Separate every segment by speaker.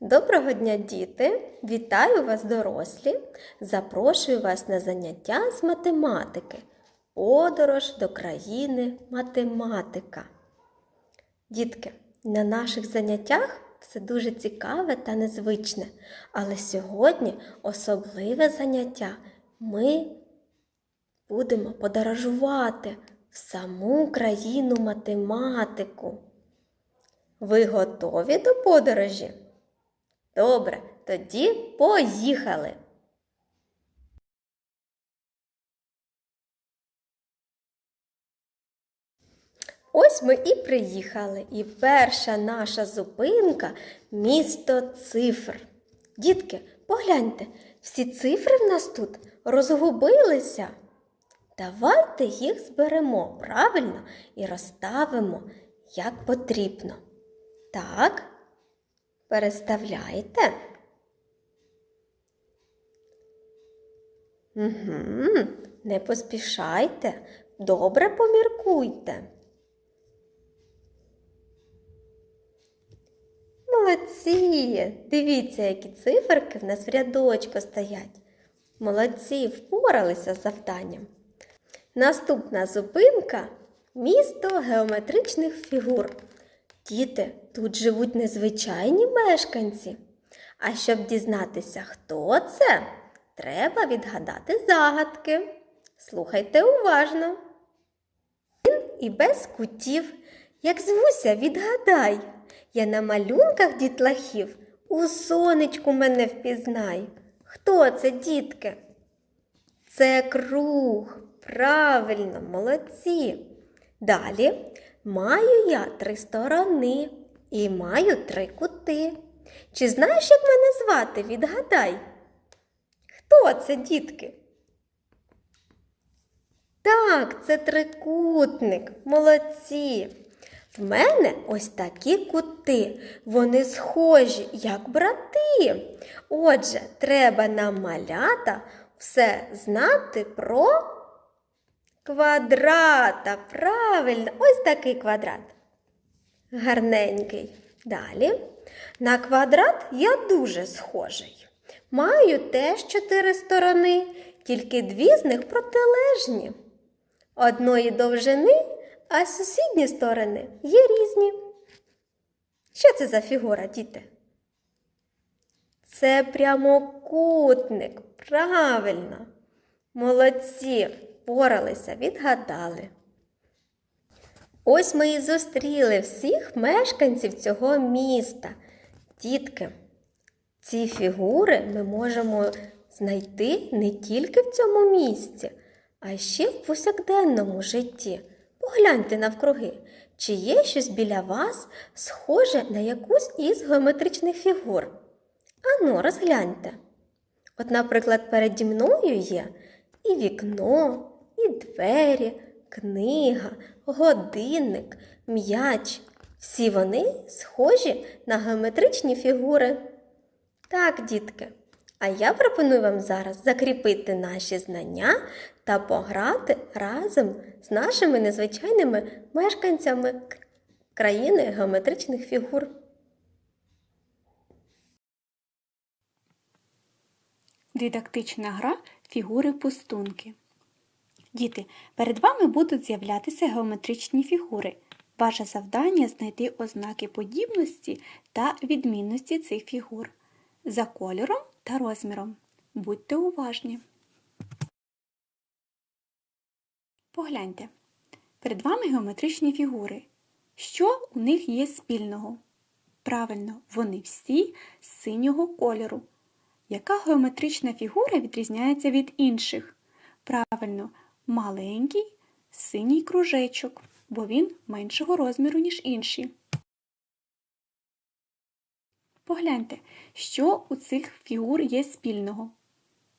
Speaker 1: Доброго дня, діти! Вітаю вас, дорослі! Запрошую вас на заняття з математики. Подорож до країни математика. Дітки, на наших заняттях все дуже цікаве та незвичне, але сьогодні особливе заняття. Ми будемо подорожувати в саму країну математику. Ви готові до подорожі? Добре, тоді поїхали. Ось ми і приїхали. І перша наша зупинка місто цифр. Дітки, погляньте, всі цифри в нас тут розгубилися. Давайте їх зберемо правильно і розставимо як потрібно. Так, переставляйте. Угу, не поспішайте, добре поміркуйте. Молодці! Дивіться, які циферки в нас в рядочку стоять. Молодці, впоралися з завданням. Наступна зупинка місто геометричних фігур. Діти, тут живуть незвичайні мешканці. А щоб дізнатися, хто це, треба відгадати загадки. Слухайте уважно. Він і без кутів. Як звуся, відгадай. Я на малюнках дітлахів у сонечку мене впізнай. Хто це, дітки? Це круг. Правильно, молодці. Далі маю я три сторони і маю три кути. Чи знаєш, як мене звати? Відгадай? Хто це, дітки? Так, це трикутник. Молодці. В мене ось такі кути. Вони схожі, як брати. Отже, треба нам малята все знати про квадрата. Правильно, ось такий квадрат. Гарненький. Далі. На квадрат я дуже схожий. Маю теж чотири сторони, тільки дві з них протилежні. Одної довжини, а сусідні сторони є різні. Що це за фігура, діти? Це прямокутник. Правильно. Молодці, впоралися, відгадали. Ось ми і зустріли всіх мешканців цього міста. Дітки, ці фігури ми можемо знайти не тільки в цьому місці, а ще в повсякденному житті. Погляньте навкруги, чи є щось біля вас схоже на якусь із геометричних фігур. Ану, розгляньте. От, наприклад, переді мною є і вікно, двері, книга, годинник, м'яч. Всі вони схожі на геометричні фігури. Так, дітки. А я пропоную вам зараз закріпити наші знання та пограти разом з нашими незвичайними мешканцями країни геометричних фігур.
Speaker 2: Дидактична гра фігури пустунки. Діти, перед вами будуть з'являтися геометричні фігури. Ваше завдання знайти ознаки подібності та відмінності цих фігур за кольором та розміром. Будьте уважні. Погляньте. Перед вами геометричні фігури. Що у них є спільного? Правильно, вони всі з синього кольору. Яка геометрична фігура відрізняється від інших? Правильно, маленький синій кружечок, бо він меншого розміру, ніж інші. Погляньте, що у цих фігур є спільного.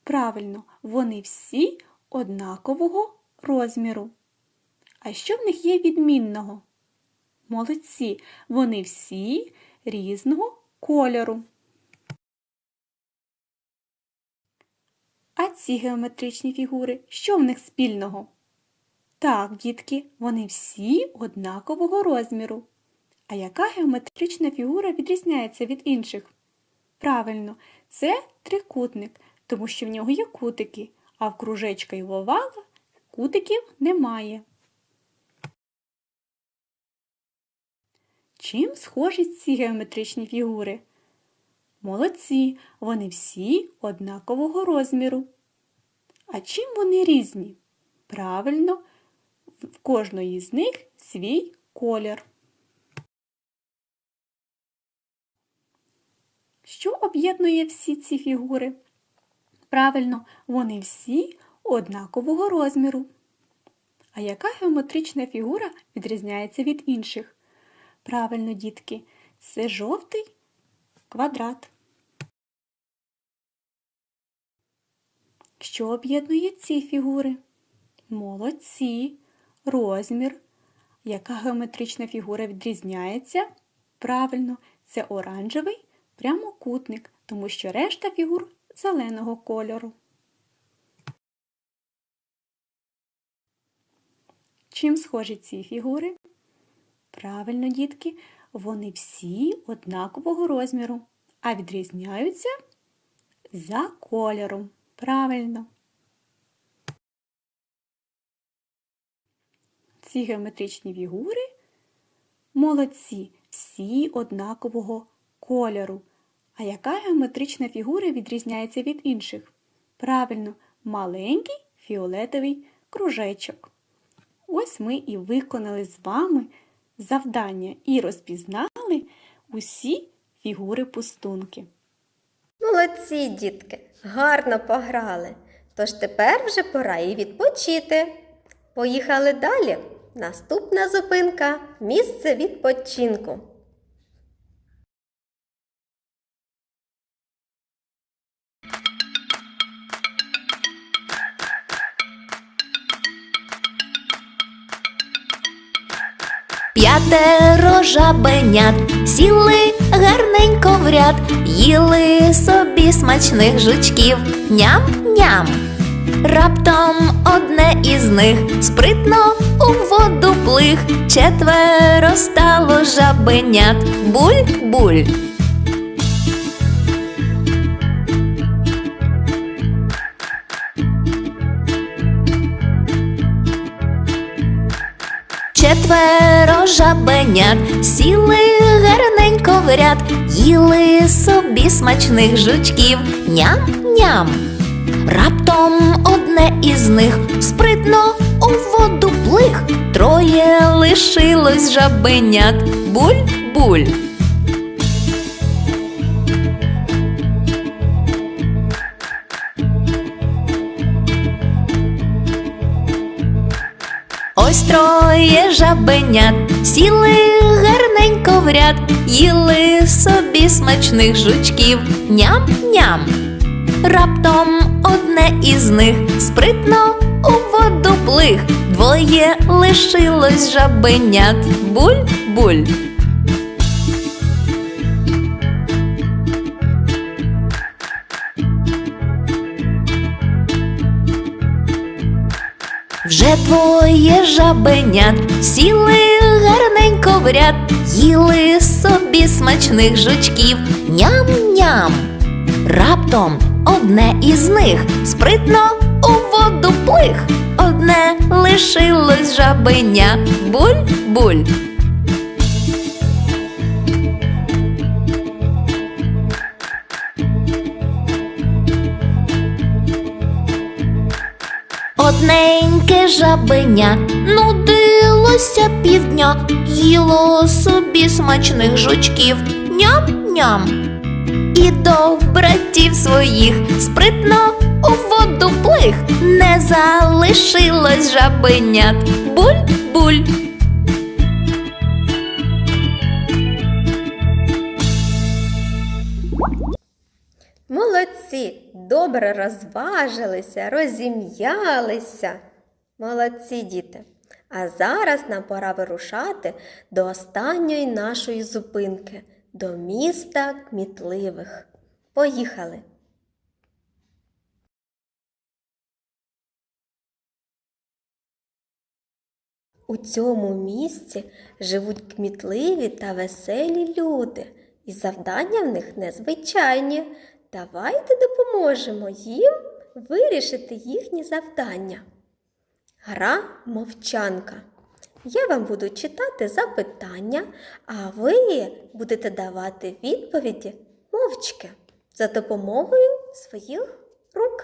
Speaker 2: Правильно, вони всі однакового розміру. А що в них є відмінного? Молодці, вони всі різного кольору. А ці геометричні фігури, що в них спільного? Так, дітки, вони всі однакового розміру. А яка геометрична фігура відрізняється від інших? Правильно, це трикутник, тому що в нього є кутики, а в кружечка і в овала кутиків немає. Чим схожі ці геометричні фігури? Молодці, вони всі однакового розміру. А чим вони різні? Правильно, в кожної з них свій колір. Що об'єднує всі ці фігури? Правильно, вони всі однакового розміру. А яка геометрична фігура відрізняється від інших? Правильно, дітки, це жовтий квадрат. Що об'єднує ці фігури? Молодці, розмір. Яка геометрична фігура відрізняється? Правильно, це оранжевий прямокутник, тому що решта фігур зеленого кольору. Чим схожі ці фігури? Правильно, дітки, вони всі однакового розміру, а відрізняються за кольором. Правильно. Ці геометричні фігури молодці, всі однакового кольору. А яка геометрична фігура відрізняється від інших? Правильно, маленький фіолетовий кружечок. Ось ми і виконали з вами завдання і розпізнали усі фігури пустунки.
Speaker 1: Молодці, дітки, гарно пограли. Тож тепер вже пора і відпочити. Поїхали далі. Наступна зупинка місце відпочинку.
Speaker 3: П'ятеро жабенят сіли гарненько в ряд, їли собі смачних жучків, ням-ням. Раптом одне із них спритно у воду плих, четверо стало жабенят, буль-буль. Четверо жабенят сіли гарненько в ряд, їли собі смачних жучків, ням-ням. Раптом одне із них спритно у воду плих, троє лишилось жабенят, буль-буль. Троє жабенят сіли гарненько в ряд, їли собі смачних жучків, ням-ням. Раптом одне із них спритно у воду плих, двоє лишилось жабенят, буль-буль. Двоє жабенят сіли гарненько в ряд, їли собі смачних жучків, ням-ням. Раптом одне із них спритно у воду плих, одне лишилось жабеня, буль-буль. Одненьке жабеня нудилося півдня, їло собі смачних жучків, ням-ням. І до братів своїх спритно у воду плих, не залишилось жабенят, буль-буль.
Speaker 1: Добре розважилися, розім'ялися. Молодці, діти. А зараз нам пора вирушати до останньої нашої зупинки, до міста кмітливих. Поїхали! У цьому місці живуть кмітливі та веселі люди, І завдання в них незвичайні. Давайте допоможемо їм вирішити їхні завдання. Гра мовчанка. Я вам буду читати запитання, а ви будете давати відповіді мовчки за допомогою своїх рук.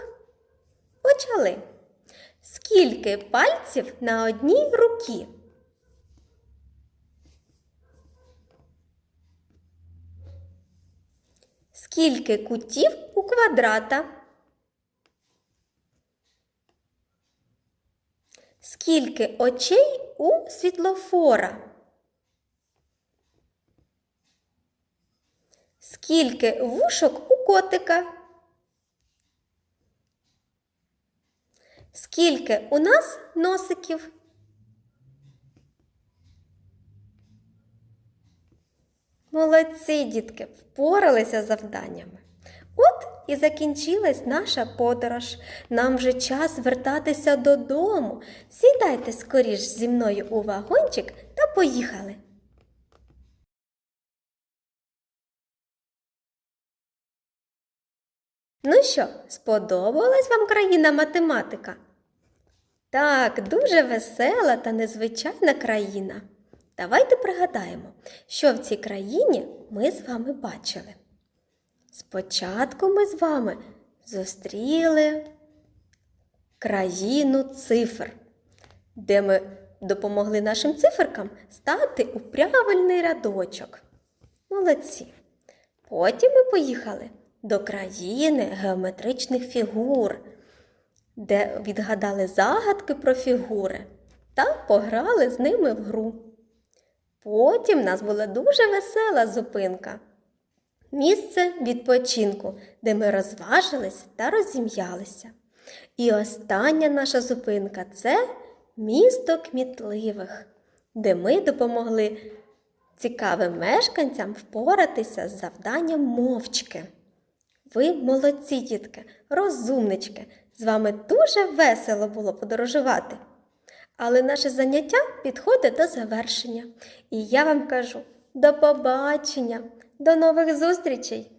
Speaker 1: Почали. Скільки пальців на одній руці? Скільки кутів у квадрата? Скільки очей у світлофора? Скільки вушок у котика? Скільки у нас носиків? Молодці, дітки, впоралися з завданнями. От і закінчилась наша подорож. Нам вже час вертатися додому. Сідайте скоріш зі мною у вагончик та поїхали. Ну що, сподобалась вам країна математика? Так, дуже весела та незвичайна країна. Давайте пригадаємо, що в цій країні ми з вами бачили. Спочатку ми з вами зустріли країну цифр, де ми допомогли нашим циферкам стати у правильний рядочок. Молодці. Потім ми поїхали до країни геометричних фігур, де відгадали загадки про фігури та пограли з ними в гру. Потім в нас була дуже весела зупинка. Місце відпочинку, де ми розважились та розім'ялися. І остання наша зупинка це місто кмітливих, де ми допомогли цікавим мешканцям впоратися з завданням мовчки. Ви молодці, дітки, розумнички. З вами дуже весело було подорожувати. Але наше заняття підходить до завершення. І я вам кажу до побачення, до нових зустрічей!